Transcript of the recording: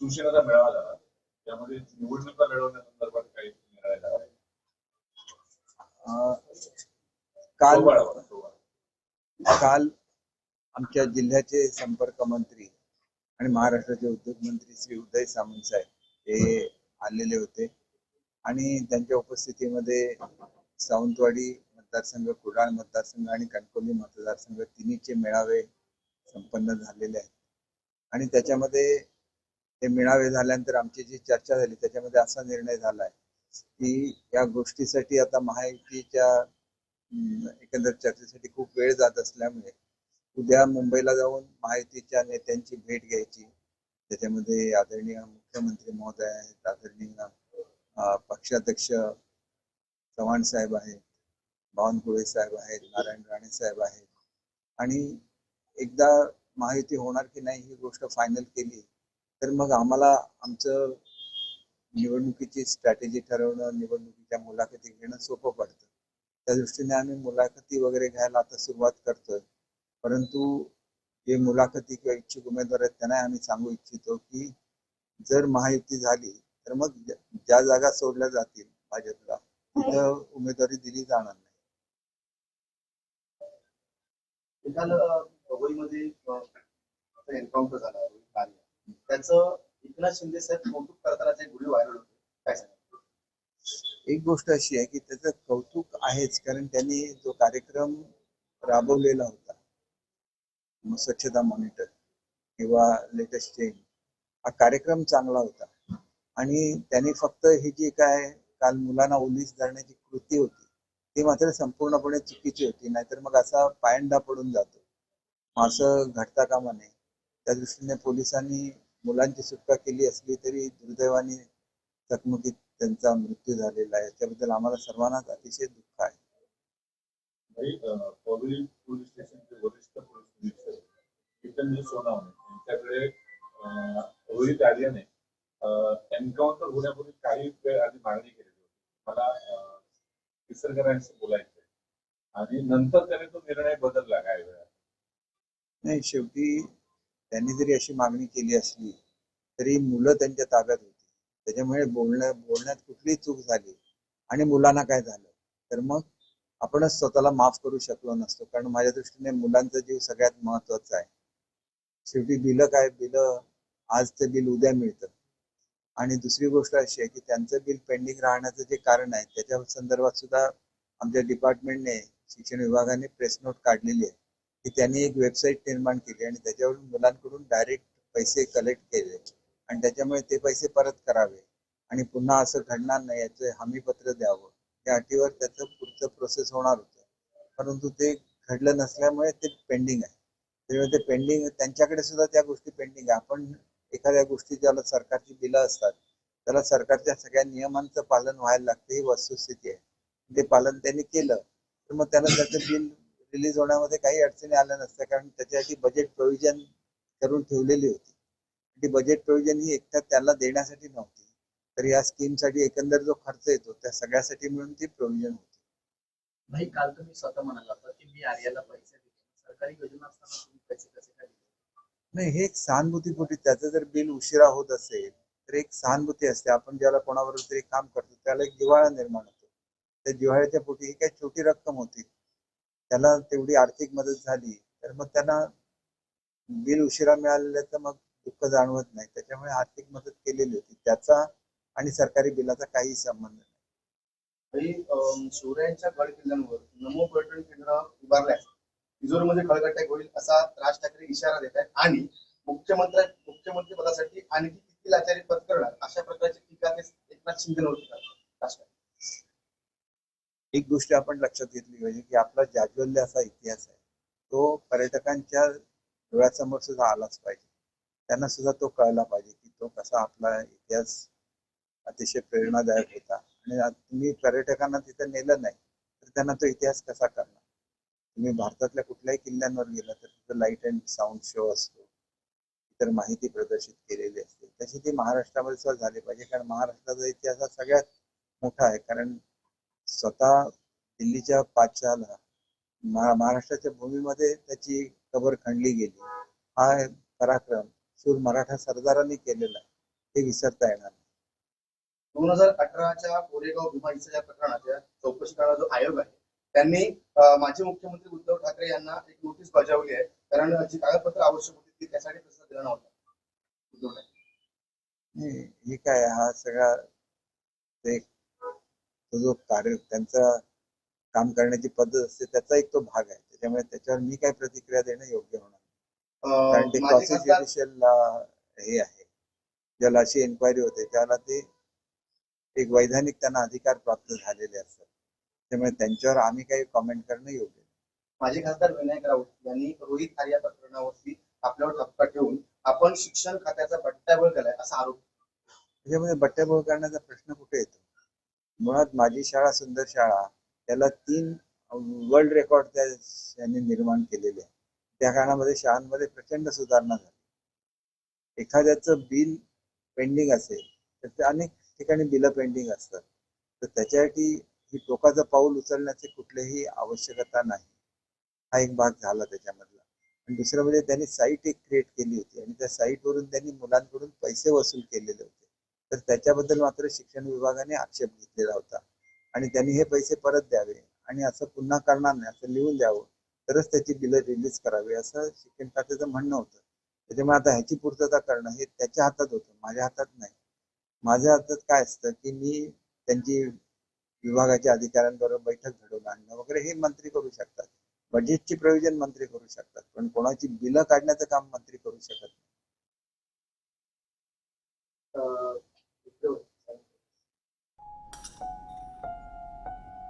शिवसेनेचा मेळावा झाला त्यामध्ये निवडणुका लढवण्यासंदर्भात काही निर्णय झाला. काल आमच्या जिल्ह्याचे संपर्क मंत्री आणि महाराष्ट्राचे उद्योग मंत्री श्री उदय सामंत साहेब हे आलेले होते. आणि त्यांच्या उपस्थितीमध्ये सावंतवाडी मतदारसंघ कुडाळ मतदारसंघ आणि कणकवली मतदारसंघ तिन्हीचे मेळावे संपन्न झालेले आहेत. आणि त्याच्यामध्ये ते मेळावे झाल्यानंतर आमची जी चर्चा झाली त्याच्यामध्ये असा निर्णय झाला आहे की या गोष्टीसाठी आता महायुतीच्या एकंदर चर्चेसाठी खूप वेळ जात असल्यामुळे उद्या मुंबईला जाऊन महायुतीच्या नेत्यांची भेट घ्यायची. त्याच्यामध्ये आदरणीय मुख्यमंत्री महोदय आहेत आदरणीय पक्षाध्यक्ष चव्हाण साहेब आहेत बावनकुळे साहेब आहेत नारायण राणे साहेब आहेत. आणि एकदा महायुती होणार की नाही ही गोष्ट फायनल केली तर मग आम्हाला आमचं निवडणुकीची स्ट्रॅटेजी ठरवणं निवडणुकीच्या मुलाखती घेणं सोपं पडतं. त्या दृष्टीने आम्ही मुलाखती वगैरे घ्यायला आता सुरुवात करतोय. परंतु जे मुलाखती किंवा इच्छुक उमेदवार आहेत त्यांना आम्ही सांगू इच्छितो की जर महायुती झाली तर मग ज्या- जागा सोडल्या जातील भाजपला तिथं उमेदवारी दिली जाणार नाही. काल मुंबईमध्ये एन्काउंटर झाला. त्याचं एकनाथ शिंदे साहेब कौतुक करताना जे व्हिडिओ व्हायरल काय सांगा एक गोष्ट अशी आहे की त्याचं कौतुक आहेच कारण त्यांनी जो कार्यक्रम राबवलेला होता स्वच्छता मॉनिटर किंवा लेटेस्ट चेंज हा कार्यक्रम चांगला होता. आणि त्यांनी फक्त ही जी काय काल मुलांना ओलीस धरण्याची कृती होती ती मात्र संपूर्णपणे चुकीची होती नाहीतर मग असा पायंडा पडून जातो. असं घडता कामा नये. त्या दृष्टीने पोलिसांनी मुलांची सुटका केली असली तरी दुर्दैवाने चकमकीत त्यांचा मृत्यू झालेला आहे. त्याबद्दल आम्हाला सर्वांनाच अतिशय दुःख आहे. पोलीस स्टेशनचे वरिष्ठ पोलीस निरीक्षक जितेंद्र सोनावणे यांच्याकडे अं, रोहित आर्याने एन्काउंटर होण्यापूर्वी काही वेळ आधी मागणी होती. मला आणि नंतर त्याने तो निर्णय बदलला काही वेळा नाही शेवटी त्यांनी जरी अशी मागणी केली असली तरी मुलं त्यांच्या ताब्यात होती. त्याच्यामुळे बोलण्या बोलण्यात कुठलीही चूक झाली आणि मुलांना काय झालं? तर मग आपणच स्वतःला माफ करू शकलो नसतो. कारण माझ्या दृष्टीने मुलांचा जीव सगळ्यात महत्त्वाचा आहे. शेवटी बिलं काय? बिलं आज ते बिल उद्या मिळतं. आणि दुसरी गोष्ट अशी आहे की त्यांचं बिल पेंडिंग राहण्याचं जे कारण आहे त्याच्या संदर्भात सुद्धा आमच्या डिपार्टमेंटने शिक्षण विभागाने प्रेस नोट काढलेली आहे. की त्यांनी एक वेबसाईट निर्माण केली आणि त्याच्यावरून मुलांकडून डायरेक्ट पैसे कलेक्ट केले. आणि त्याच्यामुळे ते पैसे परत करावे. आणि पुन्हा असं घडणार नाही याचं हमीपत्र द्यावं. त्या अटीवर त्याचं पुढचं प्रोसेस होणार होतं. परंतु ते घडलं नसल्यामुळे ते पेंडिंग आहे. त्यामुळे ते पेंडिंग त्यांच्याकडे सुद्धा त्या गोष्टी पेंडिंग आहे. आपण एखाद्या गोष्टी ज्याला सरकारची बिलं असतात त्याला सरकारच्या सगळ्या नियमांचं पालन व्हायला लागतं. ही वस्तुस्थिती आहे. ते पालन त्यांनी केलं तर मग त्याला त्याचं बिल रिलीज होण्यामध्ये काही अडचणी आल्या नसत्या कारण त्याच्यासाठी बजेट प्रोव्हिजन करून ठेवलेली होती. ती बजेट प्रोव्हिजन ही एकट्या त्याला देण्यासाठी नव्हती तर या स्कीमसाठी एकंदर जो खर्च येतो त्या सगळ्यासाठी मिळून ती प्रोव्हिजन होती. भाई काल तुम्ही स्वतः म्हणाला होता की मी आर्याला पैसे दिले सरकारी योजना असताना तुम्ही पैसे कसे काय नाही हे एक सहानुभूतीपोटी त्याचं जर बिल उशिरा होत असेल तर एक सहानुभूती असते. आपण ज्याला कोणाबरोबर तरी काम करतो त्याला एक जिव्हाळा निर्माण होतो. त्या जिव्हाळ्याच्या पोटी ही काही छोटी रक्कम होती. त्याला तेवढी आर्थिक मदत झाली तर मग त्यांना बिल उशिरा मिळालेल्याचं मग दुःख जाणवत नाही. त्याच्यामुळे आर्थिक मदत केलेली होती. त्याचा आणि सरकारी बिलाचा काही संबंध नाही. शिवरायांच्या गड किल्ल्यांवर नमो पर्यटन केंद्र उभारल्यास तिजोरीमध्ये खळगट्ट्या होईल असा राज ठाकरे इशारा देत आहेत. आणि मुख्यमंत्री मुख्यमंत्री पदासाठी आणखी किती लाचारी पत्करणार अशा प्रकारची टीका ते एकनाथ शिंदे होती राज ठाकरे. एक गोष्ट आपण लक्षात घेतली पाहिजे की आपला जाज्वल्य असा इतिहास आहे. तो पर्यटकांच्या डोळ्यासमोर सुद्धा आलाच पाहिजे. त्यांना सुद्धा तो कळला पाहिजे की तो कसा आपला इतिहास अतिशय प्रेरणादायक होता. आणि तुम्ही पर्यटकांना तिथे नेलं नाही तर त्यांना तो इतिहास कसा करणार तुम्ही भारतातल्या कुठल्याही किल्ल्यांवर गेला तर तिथं लाइट अँड साऊंड शो असतो. इतर माहिती प्रदर्शित केलेली असते. तशी ती महाराष्ट्रामध्ये सुद्धा झाली पाहिजे कारण महाराष्ट्राचा इतिहास हा सगळ्यात मोठा आहे. कारण स्वतः दिल्लीच्या पाचशाला महा महाराष्ट्राच्या भूमीमध्ये त्याची कबर खणली गेली. हा पराक्रम शूर मराठा सरदारांनी केलेला आहे हे विसरता येणार नाही. दोन हजार अठराच्या कोरेगाव भीमा हिंसा या प्रकरणाच्या चौकशी करणारा जो आयोग आहे त्यांनी माजी मुख्यमंत्री उद्धव ठाकरे यांना एक नोटीस बजावली आहे. कारण जी कागदपत्र आवश्यक होती ती त्यासाठी प्रसाद दिला नव्हता. उद्धव ठाकरे. हे काय हा सगळा ते तो जो कार्य त्यांचा काम करण्याची पद्धत असते त्याचा एक तो भाग आहे. त्याच्यामुळे त्याच्यावर मी काय प्रतिक्रिया देणं योग्य होणार. कारण ते ज्युडिशियल हे आहे. ज्याला अशी एन्क्वायरी होते त्याला ते एक वैधानिक त्यांना अधिकार प्राप्त झालेले असतात. त्यामुळे त्यांच्यावर आम्ही काही कॉमेंट करणं योग्य. माजी खासदार विनायक राऊत यांनी रोहित आर्या प्रकरणावरती आपल्यावर ठपका ठेवून आपण शिक्षण खात्याचा बट्ट्याबळ केलाय असा आरोप. त्याच्यामध्ये बट्ट्याबोळ करण्याचा प्रश्न कुठे येतो? मुळात माझी शाळा सुंदर शाळा त्याला तीन वर्ल्ड रेकॉर्ड त्या यांनी निर्माण केलेले. आहे त्या काळामध्ये शाळांमध्ये प्रचंड सुधारणा झाली. एखाद्याचं बिल पेंडिंग असेल तर ते अनेक ठिकाणी बिलं पेंडिंग असतात. तर त्याच्यासाठी ही टोकाचं पाऊल उचलण्याची कुठलीही आवश्यकता नाही. हा एक भाग झाला त्याच्यामधला. आणि दुसरं म्हणजे त्यांनी साईट एक क्रिएट केली होती आणि त्या साईटवरून त्यांनी मुलांकडून पैसे वसूल केलेले होते. तर त्याच्याबद्दल मात्र शिक्षण विभागाने आक्षेप घेतलेला होता. आणि त्यांनी हे पैसे परत द्यावे आणि असं पुन्हा करणार नाही असं लिहून द्यावं तरच त्याची बिलं रिलीज करावी असं शिक्षण खात्याचं म्हणणं होतं. त्याच्यामुळे आता ह्याची पूर्तता करणं हे त्याच्या हातात होतं माझ्या हातात नाही. माझ्या हातात काय असतं की मी त्यांची विभागाच्या अधिकाऱ्यांबरोबर बैठक घडवून आणणं वगैरे हे मंत्री करू शकतात. बजेटची प्रयोजन मंत्री करू शकतात पण कोणाची बिलं काढण्याचं काम मंत्री करू शकत नाही.